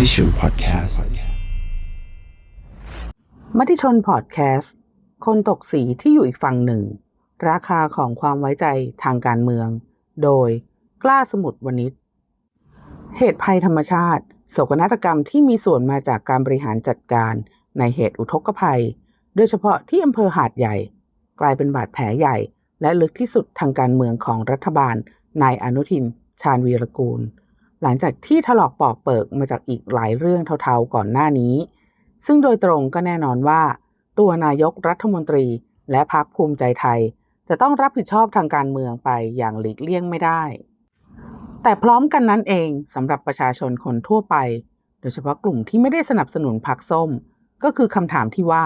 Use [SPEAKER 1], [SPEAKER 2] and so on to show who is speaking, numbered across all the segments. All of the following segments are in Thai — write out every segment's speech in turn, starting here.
[SPEAKER 1] มติชนพอดแคสต์
[SPEAKER 2] มติชนพอดแคสต์คนตกสีที่อยู่อีกฝั่งหนึ่ง ราคาของความไว้ใจทางการเมือง โดยกล้าสมุทรวณิชเหตุภัยธรรมชาติ โศกนาฏกรรมที่มีส่วนมาจากการบริหารจัดการในเหตุอุทกภัย โดยเฉพาะที่อำเภอหาดใหญ่ กลายเป็นบาดแผลใหญ่ และลึกที่สุดทางการเมืองของรัฐบาลนายอนุทิน ชาญวีรกูล หลังจากที่ถลอกปอกเปิกมาจากอีกหลายเรื่องเทาๆก่อนหน้านี้ ซึ่งโดยตรงก็แน่นอนว่า ตัวนายกรัฐมนตรีและพรรคภูมิใจไทย จะต้องรับผิดชอบทางการเมืองไปอย่างหลีกเลี่ยงไม่ได้ แต่พร้อมกันนั้นเองสำหรับประชาชนคนทั่วไป โดยเฉพาะกลุ่มที่ไม่ได้สนับสนุนพรรคส้ม ก็คือคำถามที่ว่า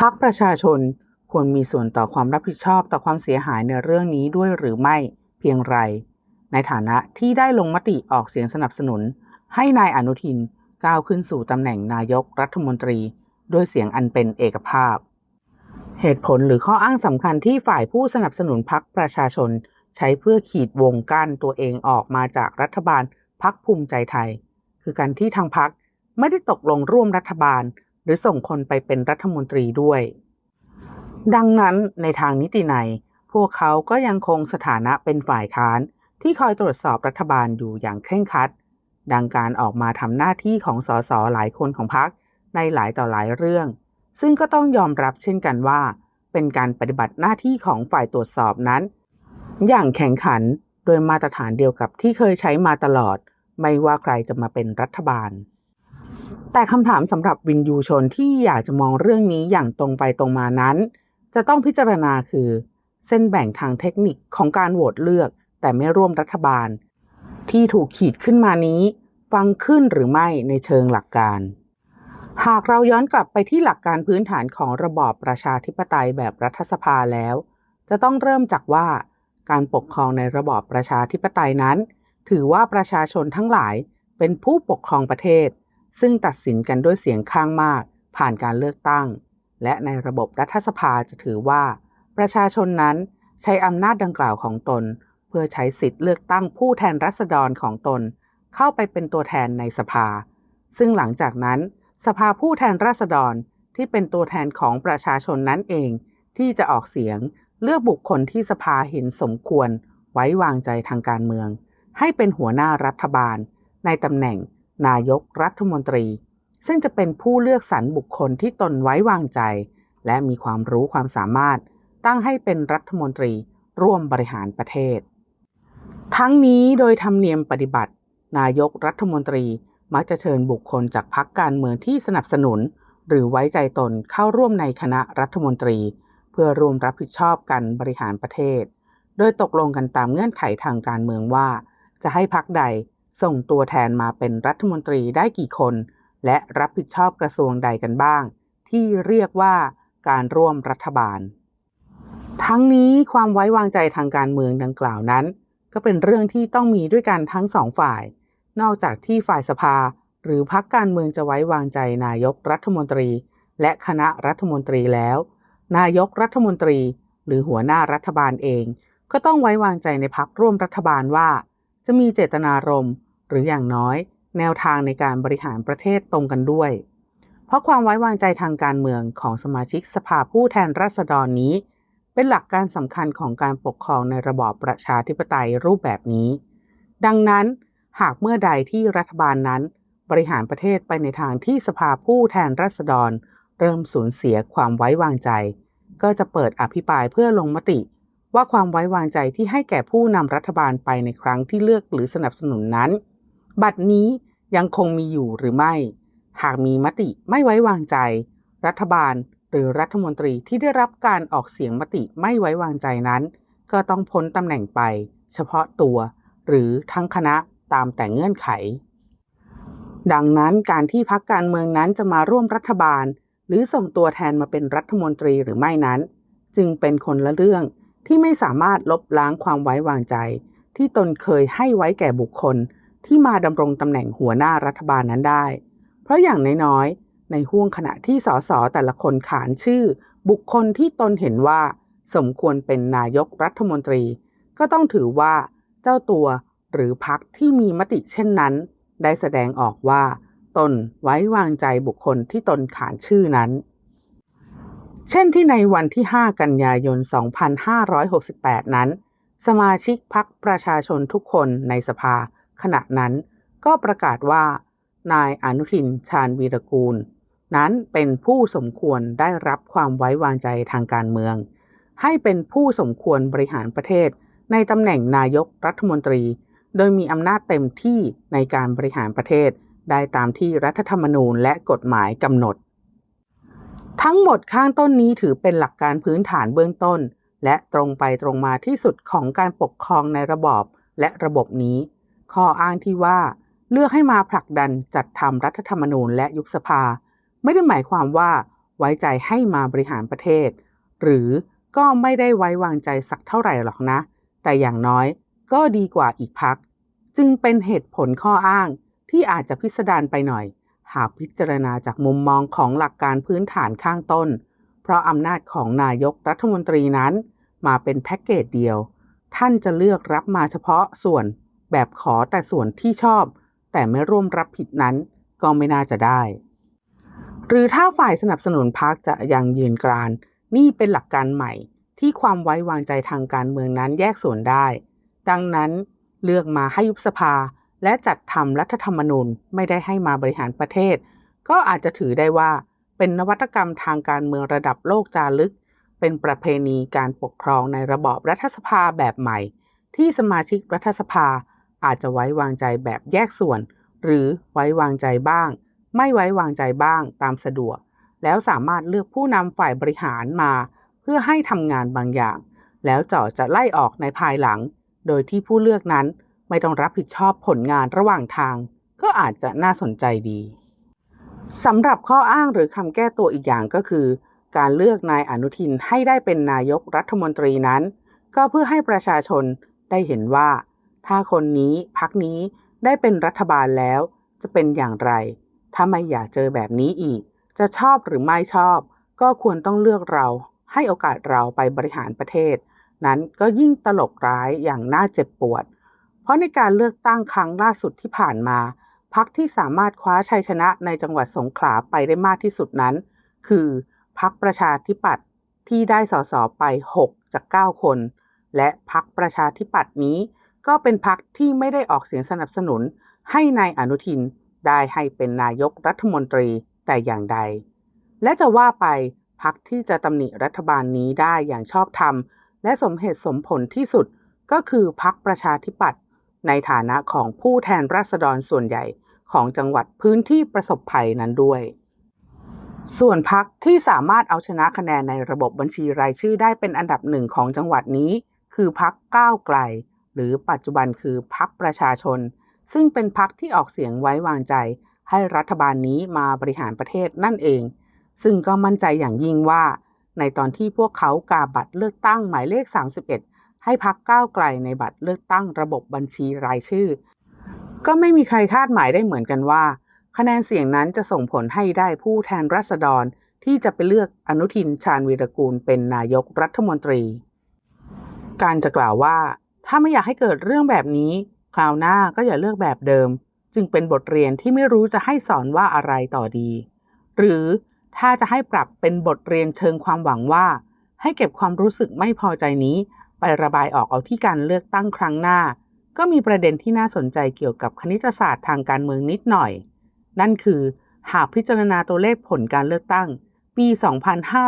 [SPEAKER 2] พรรคประชาชนควรมีส่วนต่อความรับผิดชอบต่อความเสียหายในเรื่องนี้ด้วยหรือไม่เพียงไร ในฐานะที่ได้ลงมติออกเสียงสนับสนุน ให้นายอนุทินก้าวขึ้นสู่ตำแหน่งนายกรัฐมนตรีด้วยเสียงอันเป็นเอกภาพ เหตุผลหรือข้ออ้างสำคัญที่ฝ่ายผู้สนับสนุนพรรคประชาชน ใช้เพื่อขีดวงกั้นตัวเองออกมาจากรัฐบาลพรรคภูมิใจไทย คือการที่ทางพรรคไม่ได้ตกลงร่วมรัฐบาล หรือส่งคนไปเป็นรัฐมนตรีด้วย ดังนั้นในทางนิตินัยพวกเขาก็ยังคงสถานะเป็นฝ่ายค้าน ที่คอยตรวจสอบรัฐบาลอยู่อย่างเคร่งครัด ดังการออกมาทำหน้าที่ของสสหลายคนของพรรคในหลายต่อหลายเรื่อง ซึ่งก็ต้องยอมรับเช่นกันว่า เป็นการปฏิบัติหน้าที่ของฝ่ายตรวจสอบนั้น อย่างแข็งขันโดยมาตรฐานเดียวกับที่เคยใช้มาตลอด ไม่ว่าใครจะมาเป็นรัฐบาล แต่คำถามสำหรับวินยูชนที่อยากจะมองเรื่องนี้อย่างตรงไปตรงมานั้น จะต้องพิจารณาคือ เส้นแบ่งทางเทคนิคของการโหวตเลือก แต่ไม่ร่วมรัฐบาล ที่ถูกขีดขึ้นมานี้ ฟังขึ้นหรือไม่ในเชิงหลักการ หากเราย้อนกลับไปที่หลักการพื้นฐานของระบอบประชาธิปไตยแบบรัฐสภาแล้ว จะต้องเริ่มจากว่าการปกครองในระบอบประชาธิปไตยนั้น ถือว่าประชาชนทั้งหลายเป็นผู้ปกครองประเทศ ซึ่งตัดสินกันด้วยเสียงข้างมาก ผ่านการเลือกตั้ง และในระบบรัฐสภาจะถือว่า ประชาชนนั้นใช้อำนาจดังกล่าวของตน พื่อใช้สิทธิ์เลือกตั้งผู้แทนรัษฎรของตน เข้าไปเป็นตัวแทนในสภา ซึ่งหลังจากนั้น สภาผู้แทนราษฎรที่เป็นตัวแทนของประชาชนนั้นเอง ที่จะออกเสียงเลือกบุคคลที่สภาเห็นสมควร ไว้วางใจทางการเมือง ให้เป็นหัวหน้ารัฐบาล ในตำแหน่ง นายกรัฐมนตรี ซึ่งจะเป็นผู้เลือกสรรบุคคลที่ตนไว้วางใจ และมีความรู้ความสามารถ ตั้งให้เป็นรัฐมนตรีร่วมบริหารประเทศ ทั้งนี้โดยธรรมเนียมปฏิบัติ นายกรัฐมนตรีมักจะเชิญบุคคลจากพรรคการเมืองที่สนับสนุน หรือไว้ใจตนเข้าร่วมในคณะรัฐมนตรี เพื่อร่วมรับผิดชอบกันบริหารประเทศ โดยตกลงกันตามเงื่อนไขทางการเมืองว่า จะให้พรรคใดส่งตัวแทนมาเป็นรัฐมนตรีได้กี่คน และรับผิดชอบกระทรวงใดกันบ้าง ที่เรียกว่าการร่วมรัฐบาล ทั้งนี้ความไว้วางใจทางการเมืองดังกล่าวนั้น ก็เป็นเรื่องที่ต้องมีด้วยกันทั้งสองฝ่าย นอกจากที่ฝ่ายสภา หรือพรรคการเมืองจะไว้วางใจนายกรัฐมนตรี และคณะรัฐมนตรีแล้ว นายกรัฐมนตรี หรือหัวหน้ารัฐบาลเอง ก็ต้องไว้วางใจในพรรคร่วมรัฐบาลว่า จะมีเจตนารมณ์ หรืออย่างน้อย แนวทางในการบริหารประเทศตรงกันด้วย เพราะความไว้วางใจทางการเมืองของสมาชิกสภาผู้แทนราษฎรนี้ เป็นหลักการสำคัญของการปกครองในระบอบประชาธิปไตยรูปแบบนี้ ดังนั้น หากเมื่อใดที่รัฐบาลนั้น บริหารประเทศไปในทางที่สภาผู้แทนราษฎร เริ่มสูญเสียความไว้วางใจ ก็จะเปิดอภิปรายเพื่อลงมติ ว่าความไว้วางใจที่ให้แก่ผู้นำรัฐบาลไปในครั้งที่เลือกหรือสนับสนุนนั้น บัดนี้ยังคงมีอยู่หรือไม่ หากมีมติไม่ไว้วางใจ รัฐบาล รือรัฐมนตรีที่ได้รับการออกเสียงมติไม่ไว้วางใจนั้น ก็ต้องพ้นตำแหน่งไป เฉพาะตัว หรือทั้งคณะตามแต่เงื่อนไข ดังนั้นการที่พักการเมืองนั้นจะมาร่วมรัฐบาล หรือส่งตัวแทนมาเป็นรัฐมนตรีหรือไม่นั้น จึงเป็นคนละเรื่องที่ไม่สามารถลบล้างความไว้วางใจ ที่ตนเคยให้ไว้แก่บุคคลที่มาดำรงตำแหน่งหัวหน้ารัฐบาลนั้นได้ เพราะอย่างน้อยๆ ในห่วงขณะที่สสแต่ละคนขานชื่อ บุคคลที่ตนเห็นว่า สมควรเป็นนายกรัฐมนตรี ก็ต้องถือว่า เจ้าตัวหรือพักที่มีมติเช่นนั้น ได้แสดงออกว่า ตนไว้วางใจบุคคลที่ตนขานชื่อนั้น เช่นที่ในวันที่ 5 กันยายน 2568 นั้น สมาชิกพักประชาชนทุกคนในสภา ขณะนั้นก็ประกาศว่า นายอนุทินชาญวีรกูล นั้นเป็นผู้สมควรได้รับความไว้วางใจทางการเมือง ให้เป็นผู้สมควรบริหารประเทศ ในตำแหน่งนายกรัฐมนตรี โดยมีอำนาจเต็มที่ในการบริหารประเทศ ได้ตามที่รัฐธรรมนูญและกฎหมายกำหนด ทั้งหมดข้างต้นนี้ถือเป็นหลักการพื้นฐานเบื้องต้น และตรงไปตรงมาที่สุดของการปกครองในระบอบและระบบนี้ ข้ออ้างที่ว่า เลือกให้มาผลักดันจัดทำรัฐธรรมนูญและยุบสภา ไม่ได้หมายความว่าไว้ใจให้มาบริหารประเทศ หรือก็ไม่ได้ไว้วางใจสักเท่าไหร่หรอกนะ แต่อย่างน้อยก็ดีกว่าอีกพัก จึงเป็นเหตุผลข้ออ้างที่อาจจะพิสดารไปหน่อย หากพิจารณาจากมุมมองของหลักการพื้นฐานข้างต้น เพราะอำนาจของนายกรัฐมนตรีนั้น มาเป็นแพ็กเกจเดียว ท่านจะเลือกรับมาเฉพาะส่วน แบบขอแต่ส่วนที่ชอบ แต่ไม่ร่วมรับผิดนั้น ก็ไม่น่าจะได้ หรือถ้าฝ่ายสนับสนุนพรรคจะยังยืนกราน นี่เป็นหลักการใหม่ที่ความไว้วางใจทางการเมืองนั้นแยกส่วนได้ ดังนั้นเลือกมาให้ยุบสภา และจัดทำรัฐธรรมนูญไม่ได้ให้มาบริหารประเทศ ก็อาจจะถือได้ว่า เป็นนวัตกรรมทางการเมืองระดับโลกจารึก เป็นประเพณีการปกครองในระบอบรัฐสภาแบบใหม่ ที่สมาชิกรัฐสภาอาจจะไว้วางใจแบบแยกส่วน หรือไว้วางใจบ้าง ไม่ไว้วางใจบ้างตามสะดวก แล้วสามารถเลือกผู้นำฝ่ายบริหารมา เพื่อให้ทำงานบางอย่าง แล้วเจ่อจะไล่ออกในภายหลัง โดยที่ผู้เลือกนั้นไม่ต้องรับผิดชอบผลงานระหว่างทาง ก็อาจจะน่าสนใจดีสำหรับข้ออ้างหรือคำแก้ตัวอีกอย่างก็คือ การเลือกนายอนุทินให้ได้เป็นนายกรัฐมนตรีนั้น ก็เพื่อให้ประชาชนได้เห็นว่า ถ้าคนนี้พักนี้ได้เป็นรัฐบาลแล้ว จะเป็นอย่างไร ถ้าไม่อยากเจอแบบนี้อีก จะชอบหรือไม่ชอบ ก็ควรต้องเลือกเรา ให้โอกาสเราไปบริหารประเทศ นั้นก็ยิ่งตลกร้ายอย่างน่าเจ็บปวด เพราะในการเลือกตั้งครั้งล่าสุดที่ผ่านมาพักที่สามารถคว้าชัยชนะในจังหวัดสงขลาไปได้มากที่สุดนั้น คือพักประชาธิปัตย์ที่ได้สสไป 6 จาก 9 คน และพักประชาธิปัตย์นี้ ก็เป็นพักที่ไม่ได้ออกเสียงสนับสนุนให้นายอนุทิน ได้ให้เป็นนายกรัฐมนตรีแต่อย่างใด และจะว่าไปพักที่จะตำหนิรัฐบาลนี้ได้อย่างชอบธรรม และสมเหตุสมผลที่สุดก็คือพักประชาธิปัตย์ในฐานะของผู้แทนราษฎรส่วนใหญ่ของจังหวัดพื้นที่ประสบภัยนั้นด้วย ส่วนพักที่สามารถเอาชนะคะแนนในระบบบัญชีรายชื่อได้เป็นอันดับหนึ่งของจังหวัดนี้ คือพักก้าวไกล หรือปัจจุบันคือพักประชาชน ซึ่งเป็นพักที่ออกเสียงไว้วางใจ ให้รัฐบาลนี้มาบริหารประเทศนั่นเอง ซึ่งก็มั่นใจอย่างยิ่งว่า ในตอนที่พวกเขากาบัตรเลือกตั้งหมายเลข 31 ให้พักก้าวไกลในบัตรเลือกตั้งระบบบัญชีรายชื่อ ก็ไม่มีใครคาดหมายได้เหมือนกันว่า คะแนนเสียงนั้นจะส่งผลให้ได้ผู้แทนราษฎรที่จะไปเลือกอนุทินชาญวีรกูลเป็นนายกรัฐมนตรี การจะกล่าวว่า ถ้าไม่อยากให้เกิดเรื่องแบบนี้ คราวหน้าก็อย่าเลือกแบบเดิม จึงเป็นบทเรียนที่ไม่รู้จะให้สอนว่าอะไรต่อดี หรือถ้าจะให้ปรับเป็นบทเรียนเชิงความหวังว่า ให้เก็บความรู้สึกไม่พอใจนี้ไประบายออกเอาที่การเลือกตั้งครั้งหน้า ก็มีประเด็นที่น่าสนใจเกี่ยวกับคณิตศาสตร์ทางการเมืองนิดหน่อย นั่นคือหากพิจารณาตัวเลขผลการเลือกตั้ง ปี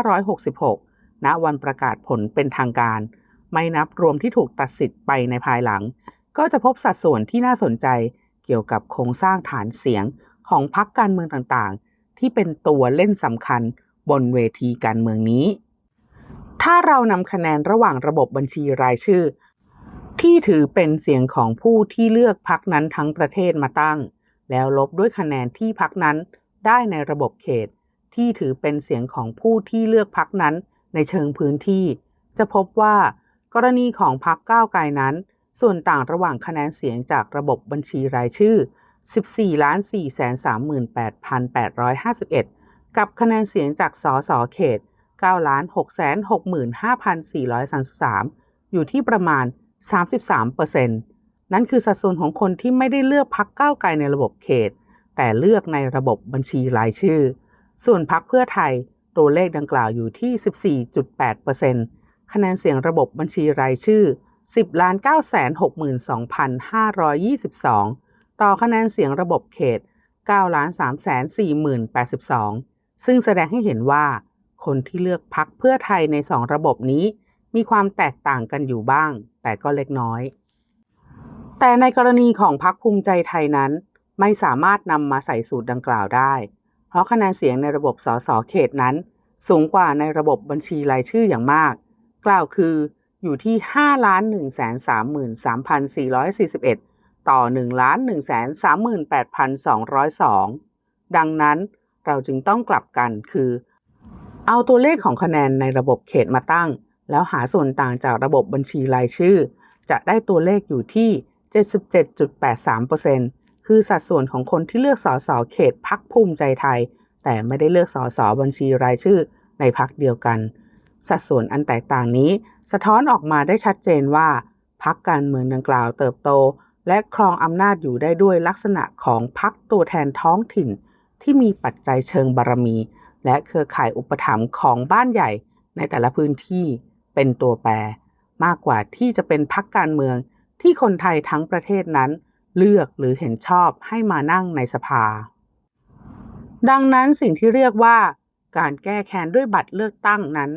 [SPEAKER 2] 2566 ณ วันประกาศผลเป็นทางการ ไม่นับรวมที่ถูกตัดสิทธิ์ไปในภายหลัง ก็จะพบสัดส่วนที่น่าสนใจเกี่ยวกับโครงสร้างฐานเสียงของพรรคการเมืองต่างๆ ที่เป็นตัวเล่นสำคัญบนเวทีการเมืองนี้ ถ้าเรานำคะแนนระหว่างระบบบัญชีรายชื่อ ที่ถือเป็นเสียงของผู้ที่เลือกพรรคนั้นทั้งประเทศมาตั้ง แล้วลบด้วยคะแนนที่พรรคนั้นได้ในระบบเขต ที่ถือเป็นเสียงของผู้ที่เลือกพรรคนั้นในเชิงพื้นที่ จะพบว่ากรณีของพรรคก้าวไกลนั้น ส่วนต่างระหว่างคะแนนเสียงจากระบบบัญชีรายชื่อ 14 438,851 กับคะแนนเสียงจากสสเขต9 665,433 อยู่ที่ประมาณ 33%เนั่นคือสัดส่วนของคนที่ไม่ได้เลือกพักก้าวไกลในระบบเขต แต่เลือกในระบบบัญชีรายชื่อ ส่วนพักเพื่อไทยตัวเลขดังกล่าวอยู่ที่ 14.8%คะแนนเสียงระบบบัญชีรายชื่อ 10 9 6 2 5 2 2 ต่อคะแนนเสียงระบบเขต9 3 4 0 8 2 ซึ่งแสดงให้เห็นว่า คนที่เลือกพักเพื่อไทยในสองระบบนี้ มีความแตกต่างกันอยู่บ้าง แต่ก็เล็กน้อย แต่ในกรณีของพักภูมิใจไทยนั้น ไม่สามารถนำมาใส่สูตรดังกล่าวได้ เพราะคะแนนเสียงในระบบสสเขตนั้น สูงกว่าในระบบบัญชีรายชื่ออย่างมาก กล่าวคือ อยู่ที่ 5 1 3 3 4 4 1 ต่อ 1 1 3 8 2 0 2 ดังนั้นเราจึงต้องกลับกันคือ เอาตัวเลขของคะแนนในระบบเขตมาตั้ง แล้วหาส่วนต่างจากระบบบัญชีรายชื่อ จะได้ตัวเลขอยู่ที่ 77.83%คือสัดส่วนของคนที่เลือกสสเขตพักภูมิใจไทย แต่ไม่ได้เลือกสสบัญชีรายชื่อในพักเดียวกัน สัดส่วนอันแตกต่างนี้ สะท้อนออกมาได้ชัดเจนว่าพักการเมืองดังกล่าวเติบโต และครองอำนาจอยู่ได้ด้วยลักษณะของพักตัวแทนท้องถิ่น ที่มีปัจจัยเชิงบารมี และเครือข่ายอุปถัมภ์ของบ้านใหญ่ในแต่ละพื้นที่เป็นตัวแปร มากกว่าที่จะเป็นพักการเมืองที่คนไทยทั้งประเทศนั้น เลือกหรือเห็นชอบให้มานั่งในสภา ดังนั้นสิ่งที่เรียกว่า การแก้แค้นด้วยบัตรเลือกตั้งนั้น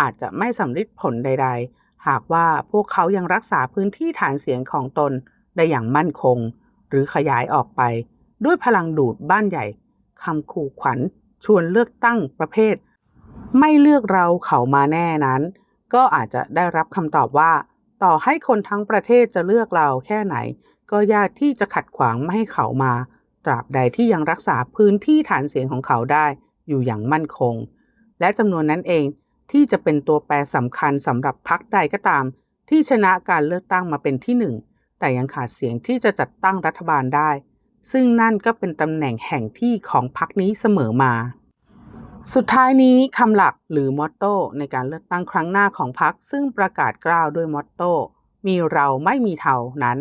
[SPEAKER 2] อาจจะไม่สำลิดผลใด ๆ หากว่าพวกเขายังรักษาพื้นที่ฐานเสียงของตนได้อย่างมั่นคง หรือขยายออกไป ด้วยพลังดูดบ้านใหญ่คำขู่ขวัญ ชวนเลือกตั้งประเภท ไม่เลือกเราเขามาแน่นั้น ก็อาจจะได้รับคำตอบว่า ต่อให้คนทั้งประเทศจะเลือกเราแค่ไหน ก็ยากที่จะขัดขวางไม่ให้เขามา ตราบใดที่ยังรักษาพื้นที่ฐานเสียงของเขาได้อยู่อย่างมั่นคง และจำนวนนั้นเอง ที่จะเป็นตัวแปรสำคัญสำหรับพรรคใดก็ตาม ที่ชนะการเลือกตั้งมาเป็นที่หนึ่งแต่ยังขาดเสียงที่จะจัดตั้งรัฐบาลได้ ซึ่งนั่นก็เป็นตำแหน่งแห่งที่ของพรรคนี้เสมอมา สุดท้ายนี้คำหลักหรือมอตโต้ในการเลือกตั้งครั้งหน้าของพรรคซึ่งประกาศกล้าวด้วยมอตโต้มีเราไม่มีเทานั้น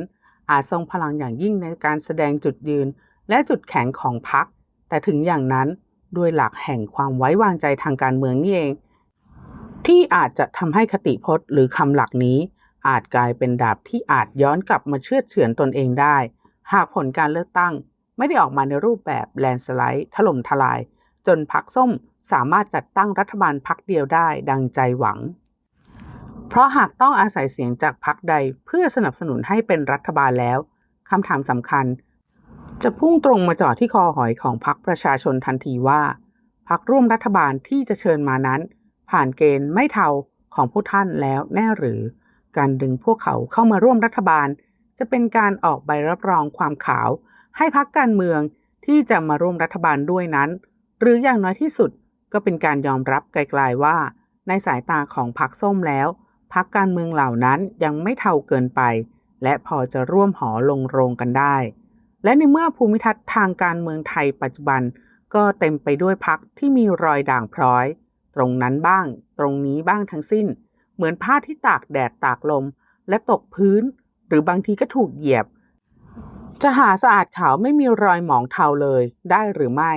[SPEAKER 2] อาจทรงพลังอย่างยิ่งในการแสดงจุดยืน และจุดแข็งของพรรคแต่ถึงอย่างนั้นด้วยหลักแห่งความไว้วางใจทางการเมืองนี่เอง ที่อาจจะทำให้คติพจน์หรือคำหลักนี้ อาจกลายเป็นดาบที่อาจย้อนกลับมาเชื่อเฉือนตนเองได้ หากผลการเลือกตั้ง ไม่ได้ออกมาในรูปแบบแลนสไลด์ถล่มทลาย จนพักส้มสามารถจัดตั้งรัฐบาลพักเดียวได้ดังใจหวัง เพราะหากต้องอาศัยเสียงจากพักใดเพื่อสนับสนุนให้เป็นรัฐบาลแล้วคำถามสำคัญ จะพุ่งตรงมาจ่อที่คอหอยของพรรคประชาชนทันทีว่าพรรคร่วมรัฐบาลที่จะเชิญมานั้น ผ่านเกณฑ์ไม่เทาของผู้ท่านแล้วแน่หรือ การดึงพวกเขาเข้ามาร่วมรัฐบาล จะเป็นการออกใบรับรองความขาว ให้พรรคการเมืองที่จะมาร่วมรัฐบาลด้วยนั้น หรืออย่างน้อยที่สุดก็เป็นการยอมรับไกลๆว่า ในสายตาของพรรคส้มแล้วพรรคการเมืองเหล่านั้นยังไม่เท่าเกินไป และพอจะร่วมหอลงโรงกันได้ และในเมื่อภูมิทัศน์ทางการเมืองไทยปัจจุบัน ก็เต็มไปด้วยพักที่มีรอยด่างพร้อย ตรงนั้นบ้าง ตรงนี้บ้างทั้งสิ้น เหมือนผ้าที่ตากแดดตากลม และตกพื้น หรือบางทีก็ถูกเหยียบ จะหาสะอาดขาวไม่มีรอยหมองเทาเลยได้หรือไม่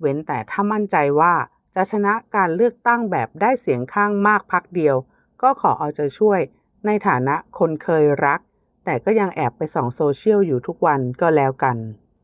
[SPEAKER 2] เว้นแต่ถ้ามั่นใจว่าจะชนะการเลือกตั้งแบบได้เสียงข้างมากพักเดียว ก็ขอเอาใจช่วย ในฐานะคนเคยรัก แต่ก็ยังแอบไปส่องโซเชียลอยู่ทุกวันก็แล้วกัน